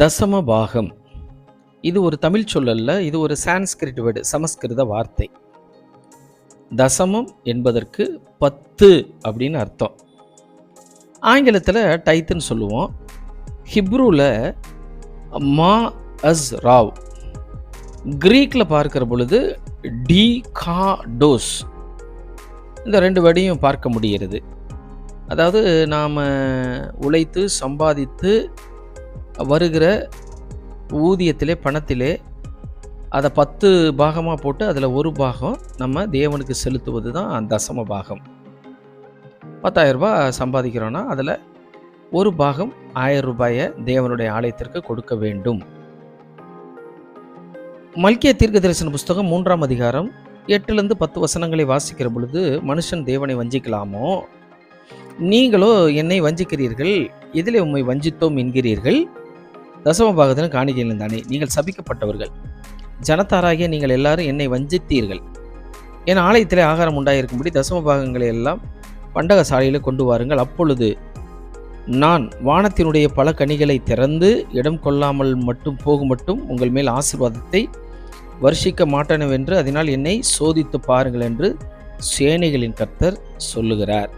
தசம பாகம் இது ஒரு தமிழ் சொல்லல்ல இது ஒரு சான்ஸ்கிரிட் வேர்டு சமஸ்கிருத வார்த்தை. தசமம் என்பதற்கு பத்து அப்படின்னு அர்த்தம். ஆங்கிலத்தில் டைத்துன்னு சொல்லுவோம். ஹிப்ரூவில் மா அஸ் ராவ். க்ரீக்கில் பார்க்குற பொழுது டி கா டோஸ். இந்த ரெண்டு வடியும் பார்க்க முடிகிறது. அதாவது நாம் உழைத்து சம்பாதித்து வருகிற ஊதியத்திலே பணத்திலே அதை பத்து பாகமாக போட்டு அதில் ஒரு பாகம் நம்ம தேவனுக்கு செலுத்துவது தான் தசம பாகம். பத்தாயிரரூபா சம்பாதிக்கிறோன்னா அதில் ஒரு பாகம் ஆயிரம் ரூபாயை தேவனுடைய ஆலயத்திற்கு கொடுக்க வேண்டும். மல்கிய தீர்க்க தரிசன புஸ்தகம் மூன்றாம் அதிகாரம் எட்டுலேருந்து பத்து வசனங்களை வாசிக்கிற பொழுது மனுஷன் தேவனை வஞ்சிக்கலாமோ? நீங்களோ என்னை வஞ்சிக்கிறீர்கள் எதிலே உம்மை வஞ்சித்தோம் என்கிறீர்கள் தசம பாகத்திலும் காணிக்கையிலும் தானே நீங்கள் சபிக்கப்பட்டவர்கள். ஜனத்தாராகிய நீங்கள் எல்லாரும் என்னை வஞ்சித்தீர்கள். என் ஆலயத்திலே ஆகாரம் உண்டாயிருக்கும்படி தசம பாகங்களை எல்லாம் பண்டக சாலையில் கொண்டு வாருங்கள். அப்பொழுது நான் வானத்தினுடைய பல கனிகளை திறந்து இடம் கொள்ளாமல் மட்டும் போகும் மட்டும் உங்கள் மேல் ஆசீர்வாதத்தை வருஷிக்க மாட்டேனவென்று அதனால் என்னை சோதித்து பாருங்கள் என்று சேனைகளின் கர்த்தர் சொல்லுகிறார்.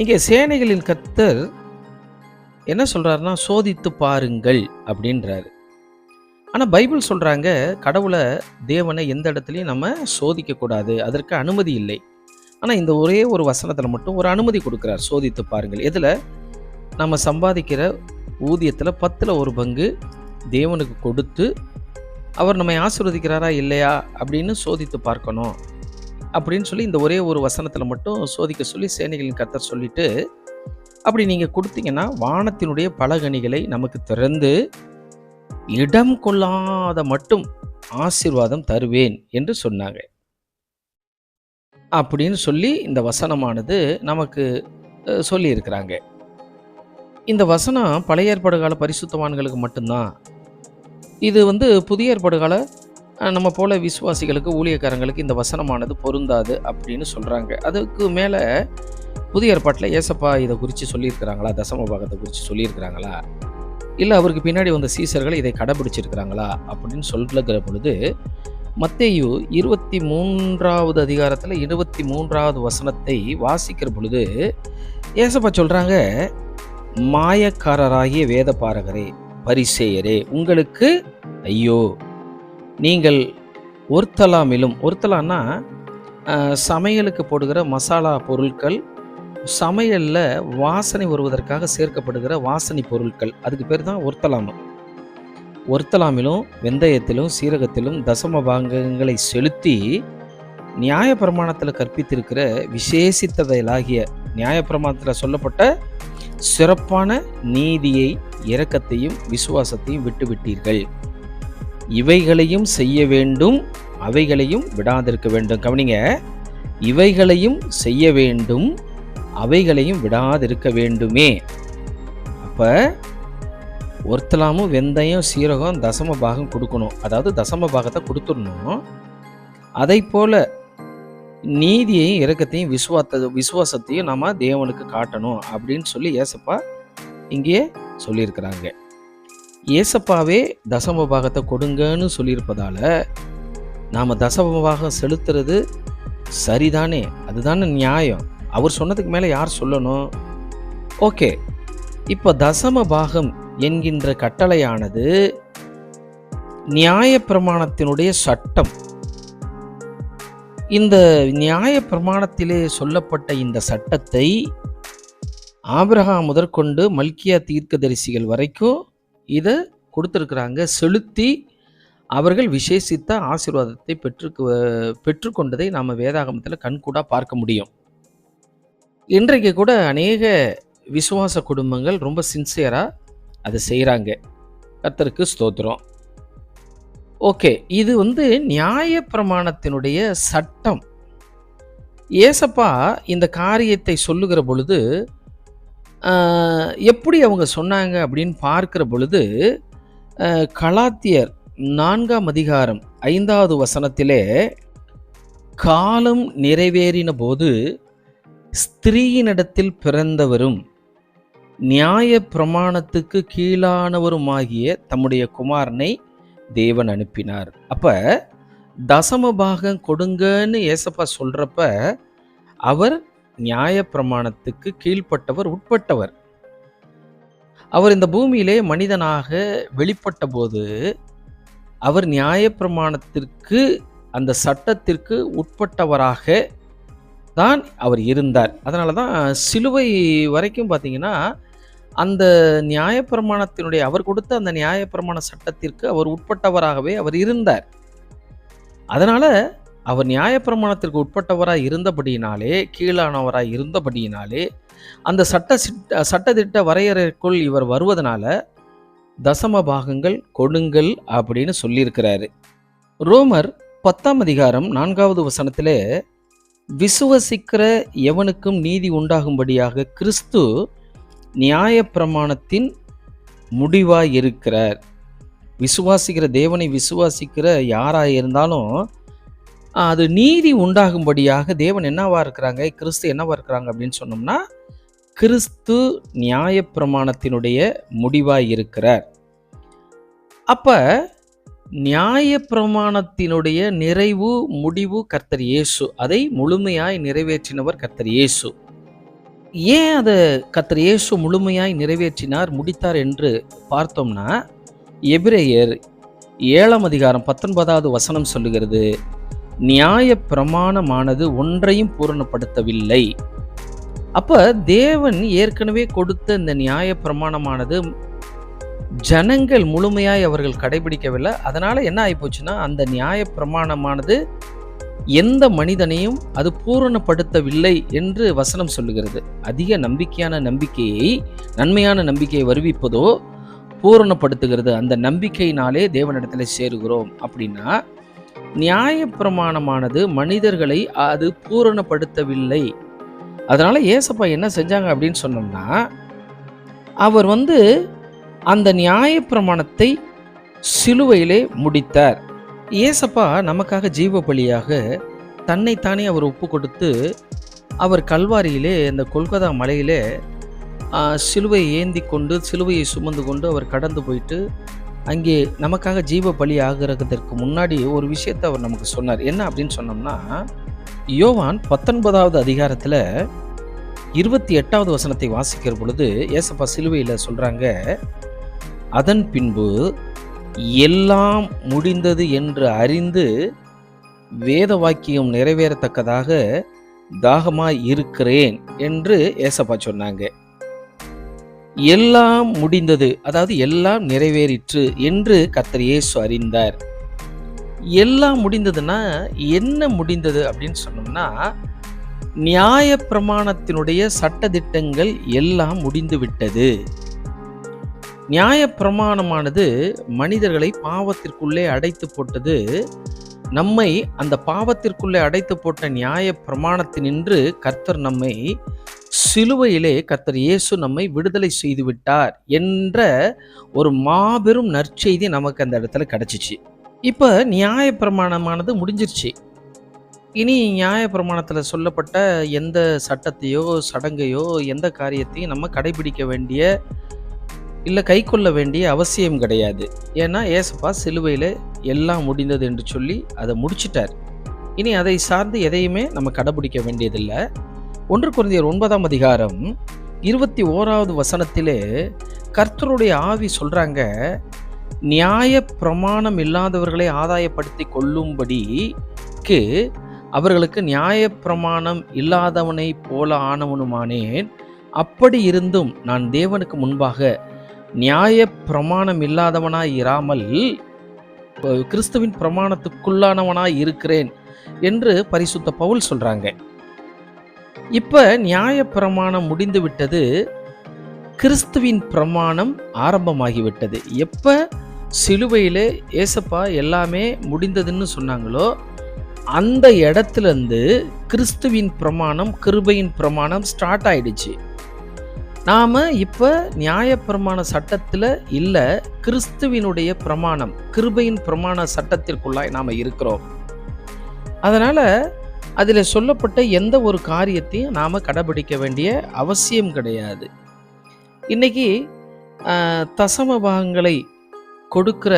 இங்கே சேனைகளின் கர்த்தர் என்ன சொல்கிறாருன்னா சோதித்து பாருங்கள் அப்படின்றாரு. ஆனால் பைபிள் சொல்கிறாங்க கடவுளை தேவனை எந்த இடத்துலையும் நம்ம சோதிக்கக்கூடாது அதற்கு அனுமதி இல்லை. ஆனால் இந்த ஒரே ஒரு வசனத்தில் மட்டும் ஒரு அனுமதி கொடுக்குறார் சோதித்து பாருங்கள். இதில் நம்ம சம்பாதிக்கிற ஊதியத்தில் பத்தில் ஒரு பங்கு தேவனுக்கு கொடுத்து அவர் நம்மை ஆசிர்வதிக்கிறாரா இல்லையா அப்படின்னு சோதித்து பார்க்கணும். அப்படின்னு சொல்லி இந்த ஒரே ஒரு வசனத்தில் மட்டும் சோதிக்க சொல்லி சேனைகளின் கத்தர் சொல்லிட்டு அப்படி நீங்கள் கொடுத்தீங்கன்னா வானத்தினுடைய பலகணிகளை நமக்கு திறந்து இடம் கொள்ளாத மட்டும் ஆசீர்வாதம் தருவேன் என்று சொன்னாங்க. அப்படின்னு சொல்லி இந்த வசனமானது நமக்கு சொல்லியிருக்கிறாங்க. இந்த வசனம் பழைய ஏற்பாடு கால பரிசுத்தவான்களுக்கு மட்டும்தான். இது வந்து புதிய ஏற்பாடு கால நம்ம போல விசுவாசிகளுக்கு ஊழியக்காரங்களுக்கு இந்த வசனமானது பொருந்தாது அப்படின்னு சொல்கிறாங்க அதுக்கு மேலே புதிய ஏற்பாட்டில் ஏசப்பா இதை குறித்து சொல்லியிருக்கிறாங்களா? தசம பாகத்தை குறித்து சொல்லியிருக்கிறாங்களா? இல்லை அவருக்கு பின்னாடி வந்த சீசர்கள் இதை கடைபிடிச்சிருக்கிறாங்களா? அப்படின்னு சொல்லுகிற பொழுது மத்தேயு இருபத்தி மூன்றாவது அதிகாரத்தில் இருபத்தி மூன்றாவது வசனத்தை வாசிக்கிற பொழுது ஏசப்பா சொல்கிறாங்க மாயக்காரராகிய வேத பாரகரே பரிசேயரே உங்களுக்கு ஐயோ நீங்கள் ஒருத்தலாமிலும் ஒருத்தலான்னா சமையலுக்கு போடுகிற மசாலா பொருட்கள் சமையலில் வாசனை வருவதற்காக சேர்க்கப்படுகிற வாசனை பொருட்கள். அதுக்கு பேர் தான் ஒருத்தலாமம். ஒருத்தலாமிலும் வெந்தயத்திலும் சீரகத்திலும் தசம பாகங்களை செலுத்தி நியாயப்பிரமாணத்தில் கற்பித்திருக்கிற விசேஷித்ததைகளாகிய நியாயப்பிரமாணத்தில் சொல்லப்பட்ட சிறப்பான நீதியை இரக்கத்தையும் விசுவாசத்தையும் விட்டுவிட்டீர்கள். இவைகளையும் செய்ய வேண்டும் அவைகளையும் விடாதிருக்க வேண்டும். கவனிங்க இவைகளையும் செய்ய வேண்டும் அவைகளையும் விடாதிருக்க வேண்டுமே. அப்போ ஒருத்தலாமும் வெந்தயம் சீரகம் தசம பாகம் கொடுக்கணும். அதாவது தசம பாகத்தை கொடுத்துடணும். அதை போல் நீதியையும் இறக்கத்தையும் விசுவாத்த விசுவாசத்தையும் நம்ம தேவனுக்கு காட்டணும் அப்படின்னு சொல்லி ஏசப்பா இங்கேயே சொல்லியிருக்கிறாங்க. ஏசப்பாவே தசம பாகத்தை கொடுங்கன்னு சொல்லியிருப்பதால் நாம் தசம பாகம் செலுத்துறது சரிதானே? அதுதானே நியாயம். அவர் சொன்னதுக்கு மேலே யார் சொல்லணும்? ஓகே. இப்போ தசம பாகம் என்கின்ற கட்டளையானது நியாயப்பிரமாணத்தினுடைய சட்டம். இந்த நியாயப்பிரமாணத்திலே சொல்லப்பட்ட இந்த சட்டத்தை ஆபிரகா முதற்கொண்டு மல்கியா தீர்க்கதரிசிகள் வரைக்கும் இதை கொடுத்துருக்குறாங்க. செலுத்தி அவர்கள் விசேஷித்த ஆசீர்வாதத்தை பெற்று பெற்றுக்கொண்டதை நாம் வேதாகமத்தில் கண்கூடாக பார்க்க முடியும். இன்றைக்கு கூட அநேக விசுவாச குடும்பங்கள் ரொம்ப சின்சியராக அதை செய்கிறாங்க கர்த்தருக்கு ஸ்தோத்திரம். ஓகே இது வந்து நியாயப்பிரமாணத்தினுடைய சட்டம். ஏசப்பா இந்த காரியத்தை சொல்லுகிற பொழுது எப்படி அவங்க சொன்னாங்க அப்படின்னு பார்க்கிற பொழுது கலாத்தியர் நான்காம் அதிகாரம் ஐந்தாவது வசனத்திலே காலம் நிறைவேறின போது ஸ்திரீயினிடத்தில் பிறந்தவரும் நியாய பிரமாணத்துக்கு கீழானவருமாகிய தம்முடைய குமாரனை தேவன் அனுப்பினார். அப்ப தசம பாகம் கொடுங்கன்னு ஏசப்பா சொல்றப்ப அவர் நியாய பிரமாணத்துக்கு கீழ்ப்பட்டவர் உட்பட்டவர். அவர் இந்த பூமியிலே மனிதனாக வெளிப்பட்ட போது அவர் நியாய பிரமாணத்திற்கு அந்த சட்டத்திற்கு உட்பட்டவராக தான் அவர் இருந்தார். அதனால தான் சிலுவை வரைக்கும் பார்த்தீங்கன்னா அந்த நியாயப்பிரமாணத்தினுடைய அவர் கொடுத்த அந்த நியாயப்பிரமாண சட்டத்திற்கு அவர் உட்பட்டவராகவே அவர் இருந்தார். அதனால் அவர் நியாயப்பிரமாணத்திற்கு உட்பட்டவராக இருந்தபடியினாலே கீழானவராக இருந்தபடியினாலே அந்த சட்ட சிட்ட சட்டத்திட்ட வரையறைக்குள் இவர் வருவதனால தசம பாகங்கள் கொடுங்கள் அப்படின்னு சொல்லியிருக்கிறாரு. ரோமர் பத்தாம் அதிகாரம் நான்காவது வசனத்திலே விசுவசிக்கிற எவனுக்கும் நீதி உண்டாகும்படியாக கிறிஸ்து நியாயப்பிரமாணத்தின் முடிவாய் இருக்கிறார் விசுவாசிக்கிற தேவனை விசுவாசிக்கிற யாராக இருந்தாலும் அது நீதி உண்டாகும்படியாக தேவன் என்னவா இருக்கிறாங்க கிறிஸ்து என்னவா இருக்கிறாங்க அப்படின்னு சொன்னோம்னா கிறிஸ்து நியாயப்பிரமாணத்தினுடைய முடிவாய் இருக்கிறார் அப்போ நியாயப்பிரமாணத்தினுடைய நிறைவு முடிவு கர்த்தர் இயேசு. அதை முழுமையாய் நிறைவேற்றினவர் கர்த்தர் இயேசு. ஏன் அதை கர்த்தர் இயேசு முழுமையாய் நிறைவேற்றினார் முடித்தார் என்று பார்த்தோம்னா எபிரேயர் ஏழாம் அதிகாரம் பத்தொன்பதாவது வசனம் சொல்லுகிறது நியாய பிரமாணமானது ஒன்றையும் பூரணப்படுத்தவில்லை. அப்போ தேவன் ஏற்கனவே கொடுத்த இந்த நியாய பிரமாணமானது ஜனங்கள் முழுமையாய் அவர்கள் கடைபிடிக்கவில்லை. அதனால் என்ன ஆகிப்போச்சுன்னா அந்த நியாய பிரமாணமானது எந்த மனிதனையும் அது பூரணப்படுத்தவில்லை என்று வசனம் சொல்லுகிறது. அதிக நம்பிக்கையான நம்பிக்கையை நன்மையான நம்பிக்கையை வருவிப்பதோ பூரணப்படுத்துகிறது. அந்த நம்பிக்கையினாலே தேவனிடத்தில் சேருகிறோம் அப்படின்னா நியாய பிரமாணமானது மனிதர்களை அது பூரணப்படுத்தவில்லை. அதனால் ஏசப்பா என்ன செஞ்சாங்க அப்படின்னு சொன்னோம்னா அவர் வந்து அந்த நியாய பிரமாணத்தை சிலுவையிலே முடித்தார். ஏசப்பா நமக்காக ஜீவ பலியாக தன்னைத்தானே அவர் ஒப்பு கொடுத்து அவர் கல்வாரியிலே அந்த கொல்கத்தா மலையிலே சிலுவையை ஏந்தி கொண்டு சிலுவையை சுமந்து கொண்டு அவர் கடந்து போயிட்டு அங்கே நமக்காக ஜீவ பலி ஆகிறதுக்கு முன்னாடி ஒரு விஷயத்தை அவர் நமக்கு சொன்னார். என்ன அப்படின்னு சொன்னோம்னா யோவான் பத்தொன்பதாவது அதிகாரத்தில் இருபத்தி எட்டாவது வசனத்தை வாசிக்கிற பொழுது ஏசப்பா சிலுவையில் சொல்கிறாங்க அதன் பின்பு எல்லாம் முடிந்தது என்று அறிந்து வேத வாக்கியம் நிறைவேறத்தக்கதாக தாகமாய் இருக்கிறேன் என்று ஏசப்பா சொன்னாங்க. எல்லாம் முடிந்தது அதாவது எல்லாம் நிறைவேறிற்று என்று கர்த்தர் இயேசு அறிந்தார். எல்லாம் முடிந்ததுன்னா என்ன முடிந்தது அப்படின்னு சொன்னோம்னா நியாய பிரமாணத்தினுடைய சட்டதிட்டங்கள் எல்லாம் முடிந்து விட்டது நியாய பிரமாணமானது மனிதர்களை பாவத்திற்குள்ளே அடைத்து போட்டது. நம்மை அந்த பாவத்திற்குள்ளே அடைத்து போட்ட நியாய பிரமாணத்தினின்று கர்த்தர் நம்மை சிலுவையிலே கர்த்தர் இயேசு நம்மை விடுதலை செய்து விட்டார் என்ற ஒரு மாபெரும் நற்செய்தி நமக்கு அந்த இடத்துல கிடச்சிச்சு. இப்போ நியாய பிரமாணமானது முடிஞ்சிருச்சு. இனி நியாய பிரமாணத்தில் சொல்லப்பட்ட எந்த சட்டத்தையோ சடங்கையோ எந்த காரியத்தையும் நம்ம கடைபிடிக்க வேண்டிய இல்லை கை கொள்ள வேண்டிய அவசியம் கிடையாது. ஏன்னா ஏசப்பா சிலுவையில் எல்லாம் முடிந்தது என்று சொல்லி அதை முடிச்சிட்டார். இனி அதை சார்ந்து எதையுமே நம்ம கடைபிடிக்க வேண்டியதில்லை. ஒன்று குழந்தையர் ஒன்பதாம் அதிகாரம் இருபத்தி ஓராவது வசனத்திலே கர்த்தருடைய ஆவி சொல்கிறாங்க நியாய பிரமாணம் இல்லாதவர்களை ஆதாயப்படுத்தி கொள்ளும்படிக்கு அவர்களுக்கு நியாய பிரமாணம் இல்லாதவனை போல ஆனவனுமானேன். அப்படி இருந்தும் நான் தேவனுக்கு முன்பாக நியாய பிரமாணம் இல்லாதவனாய் இராமல் கிறிஸ்துவின் பிரமாணத்துக்குள்ளானவனாய் இருக்கிறேன் என்று பரிசுத்த பவுல் சொல்றாங்க. இப்ப நியாய பிரமாணம் முடிந்து விட்டது கிறிஸ்துவின் பிரமாணம் ஆரம்பமாகிவிட்டது. எப்ப சிலுவையில் ஏசப்பா எல்லாமே முடிந்ததுன்னு சொன்னாங்களோ அந்த இடத்துலேருந்து கிறிஸ்துவின் பிரமாணம் கிருபையின் பிரமாணம் ஸ்டார்ட் ஆயிடுச்சு. நாம இப்ப நியாயப்பிரமாண சட்டத்துல இல்ல கிறிஸ்துவினுடைய பிரமாணம் கிருபையின் பிரமாண சட்டத்திற்குள்ளாய் நாம இருக்கிறோம். அதனால அதில் சொல்லப்பட்ட எந்த ஒரு காரியத்தையும் நாம் கடைபிடிக்க வேண்டிய அவசியம் கிடையாது. இன்னைக்கு தசம பாகங்களை கொடுக்கிற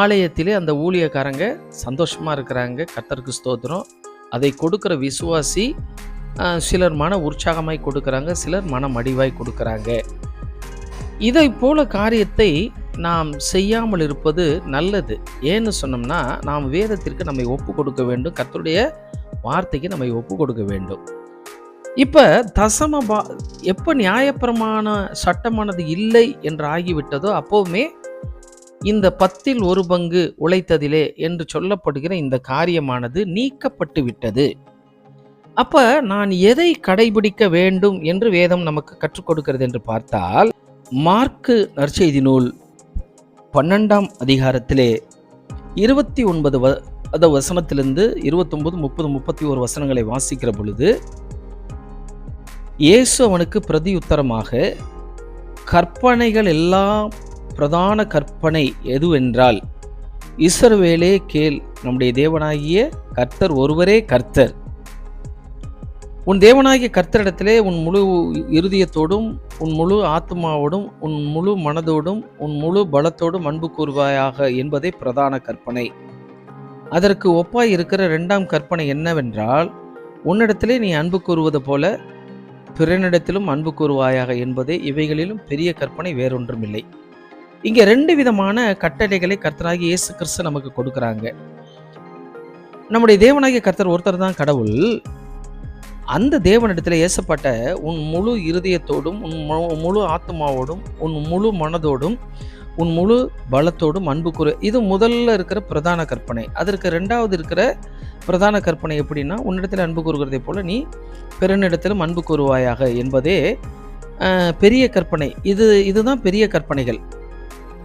ஆலயத்திலே அந்த ஊழியக்காரங்க சந்தோஷமாக இருக்கிறாங்க. கத்தருக்கு ஸ்தோத்திரம். அதை கொடுக்கிற விசுவாசி சிலர் மன உற்சாகமாய் கொடுக்குறாங்க சிலர் மன மடிவாய் கொடுக்குறாங்க. இதை போல காரியத்தை நாம் செய்யாமல் இருப்பது நல்லது. ஏன்னு சொன்னோம்னா நாம் வேதத்திற்கு நம்மை ஒப்பு கொடுக்க வேண்டும் கத்தருடைய வார்த்தைக்கு நம்மை ஒப்பு கொடுக்க வேண்டும். இப்போ தசம பா எப்போ நியாயப்பிரமான சட்டமானது இல்லை என்று ஆகிவிட்டதோ அப்போவுமே இந்த பத்தில் ஒரு பங்கு உழைத்ததிலே என்று சொல்லப்படுகிற இந்த காரியமானது நீக்கப்பட்டு விட்டது. அப்ப நான் எதை கடைபிடிக்க வேண்டும் என்று வேதம் நமக்கு கற்றுக் கொடுக்கிறது என்று பார்த்தால் மார்க்கு நற்செய்தி நூல் பன்னெண்டாம் அதிகாரத்திலே இருபத்தி ஒன்பது வ அத வசனத்திலிருந்து இருபத்தொன்பது முப்பது முப்பத்தி ஒரு வசனங்களை வாசிக்கிற பொழுது இயேசு அவனுக்கு பிரதியுத்தரமாக கற்பனைகள் எல்லாம் பிரதான கற்பனை எதுவென்றால் இஸ்ரவேலே கேள் நம்முடைய தேவனாகிய கர்த்தர் ஒருவரே கர்த்தர். உன் தேவனாகிய கர்த்தரிடத்திலே உன் முழு இருதயத்தோடும் உன் முழு ஆத்மாவோடும் உன் முழு மனதோடும் உன் முழு பலத்தோடும் அன்பு கூறுவாயாக என்பதே பிரதான கற்பனை. அதற்கு ஒப்பாய் இருக்கிற இரண்டாம் கற்பனை என்னவென்றால் உன்னிடத்திலே நீ அன்பு கூறுவது போல பிறனிடத்திலும் அன்பு கூறுவாயாக என்பதே இவைகளிலும் பெரிய கற்பனை வேறொன்றுமில்லை. இங்கே ரெண்டு விதமான கட்டளைகளை கர்த்தராகி இயேசு கிறிஸ்து நமக்கு கொடுக்குறாங்க. நம்முடைய தேவனாகிய கர்த்தர் ஒருத்தர் தான் கடவுள் அந்த தேவனிடத்தில் ஏசப்பட்ட உன் முழு இருதயத்தோடும் உன் மு- முழு ஆத்மாவோடும் உன் முழு மனதோடும் உன் முழு பலத்தோடும் அன்பு கூறு. இது முதல்ல இருக்கிற பிரதான கற்பனை. அதற்கு ரெண்டாவது இருக்கிற பிரதான கற்பனை எப்படின்னா உன்னிடத்தில் அன்பு கூறுகிறதை போல நீ பிறனிடத்திலும் அன்பு கூறுவாயாக என்பதே பெரிய கற்பனை. இது இதுதான் பெரிய கற்பனைகள்.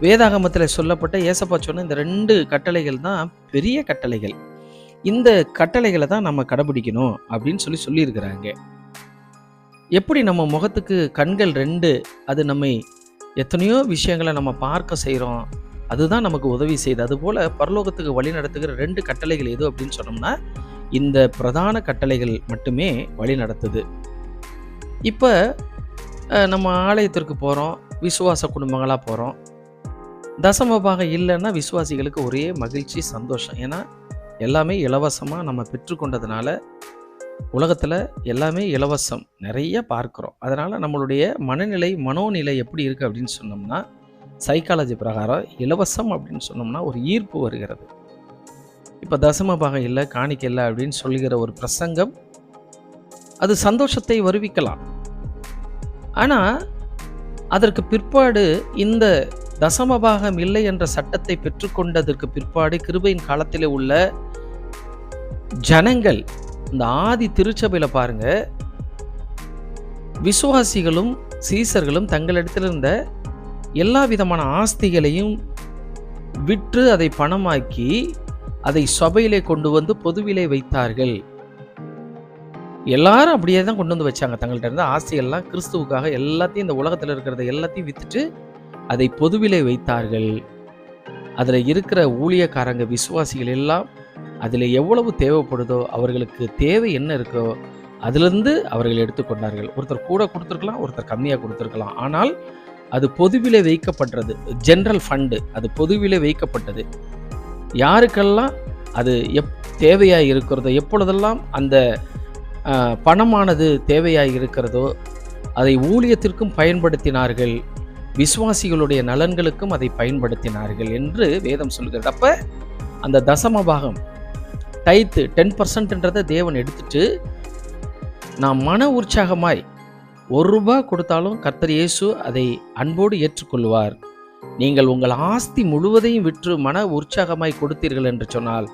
வேதாகமத்தில் சொல்லப்பட்ட ஏசப்பா சொன்ன இந்த ரெண்டு கட்டளைகள் தான் பெரிய கட்டளைகள். இந்த கட்டளைகளை தான் நம்ம கடைபிடிக்கணும் அப்படின்னு சொல்லி சொல்லியிருக்கிறாங்க. எப்படி நம்ம முகத்துக்கு கண்கள் ரெண்டு அது நம்மை எத்தனையோ விஷயங்களை நம்ம பார்க்க செய்கிறோம் அதுதான் நமக்கு உதவி செய்யுது. அதுபோல் பரலோகத்துக்கு வழி நடத்துகிற ரெண்டு கட்டளைகள் எது அப்படின்னு சொன்னோம்னா இந்த பிரதான கட்டளைகள் மட்டுமே வழி நடத்துது. இப்போ நம்ம ஆலயத்திற்கு போகிறோம் விசுவாச குடும்பங்களாக போகிறோம் தசமபாகம் இல்லைன்னா விசுவாசிகளுக்கு ஒரே மகிழ்ச்சி சந்தோஷம். ஏன்னா எல்லாமே இலவசமாக நம்ம பெற்றுக்கொண்டதுனால உலகத்தில் எல்லாமே இலவசம். நிறைய பார்க்குறோம். அதனால் நம்மளுடைய மனநிலை மனோநிலை எப்படி இருக்குது அப்படின்னு சொன்னோம்னா சைக்காலஜி பிரகாரம் இலவசம் அப்படின்னு சொன்னோம்னா ஒரு ஈர்ப்பு வருகிறது. இப்போ தசம பாகம் இல்லை காணிக்க இல்லை அப்படின்னு சொல்கிற ஒரு பிரசங்கம் அது சந்தோஷத்தை வருவிக்கலாம். ஆனால் அதற்கு பிற்பாடு இந்த தசமபாகம் இல்லை என்ற சட்டத்தை பெற்றுக்கொண்டதற்கு பிற்பாடு கிருபையின் காலத்தில் உள்ள ஜனங்கள் இந்த ஆதி திருச்சபையில் பாருங்க விசுவாசிகளும் சீசர்களும் தங்களிடத்தில் இருந்த எல்லா விதமான ஆஸ்திகளையும் விற்று அதை பணமாக்கி அதை சபையிலே கொண்டு வந்து பொதுவிலே வைத்தார்கள். எல்லாரும் அப்படியே தான் கொண்டு வந்து வச்சாங்க. தங்கள்கிட்ட இருந்த ஆஸ்திகள்லாம் கிறிஸ்துவுக்காக எல்லாத்தையும் இந்த உலகத்தில் இருக்கிறத எல்லாத்தையும் விற்றுட்டு அதை பொதுவிலை வைத்தார்கள். அதில் இருக்கிற ஊழியக்காரங்க விசுவாசிகள் எல்லாம் அதில் எவ்வளவு தேவைப்படுதோ அவர்களுக்கு தேவை என்ன இருக்கோ அதிலிருந்து அவர்கள் எடுத்துக்கொண்டார்கள். ஒருத்தர் கூட கொடுத்துருக்கலாம் ஒருத்தர் கம்மியாக கொடுத்துருக்கலாம். ஆனால் அது பொதுவிலை வைக்கப்பட்டது. ஜென்ரல் ஃபண்டு அது பொதுவிலை வைக்கப்பட்டது. யாருக்கெல்லாம் அது எப் தேவையாக இருக்கிறதோ எப்பொழுதெல்லாம் அந்த பணமானது தேவையாக இருக்கிறதோ அதை ஊழியத்திற்கும் பயன்படுத்தினார்கள். விசுவாசிகளுடைய நலன்களுக்கும் அதை பயன்படுத்தினார்கள் என்று வேதம் சொல்கிறது. அப்போ அந்த தசம பாகம் டைத்து டென் பர்சன்ட்ன்றதை தேவன் எடுத்துட்டு நான் மன உற்சாகமாய் ஒரு ரூபாய் கொடுத்தாலும் கர்த்தர் இயேசு அதை அன்போடு ஏற்றுக்கொள்வார். நீங்கள் உங்கள் ஆஸ்தி முழுவதையும் விற்று மன உற்சாகமாய் கொடுத்தீர்கள் என்று சொன்னால்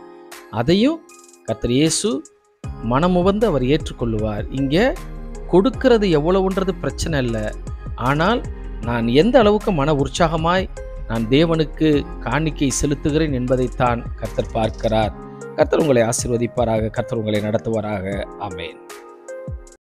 அதையும் கர்த்தர் இயேசு மனமுவந்து அவர் ஏற்றுக்கொள்ளுவார். இங்கே கொடுக்கிறது எவ்வளவுன்றது பிரச்சனை இல்லை. ஆனால் நான் எந்த அளவுக்கு மன உற்சாகமாய் நான் தேவனுக்கு காணிக்கை செலுத்துகிறேன் என்பதைத்தான் கர்த்தர் பார்க்கிறார். கர்த்தர் உங்களை ஆசிர்வதிப்பாராக கர்த்தர் உங்களை நடத்துவாராக. ஆமென்.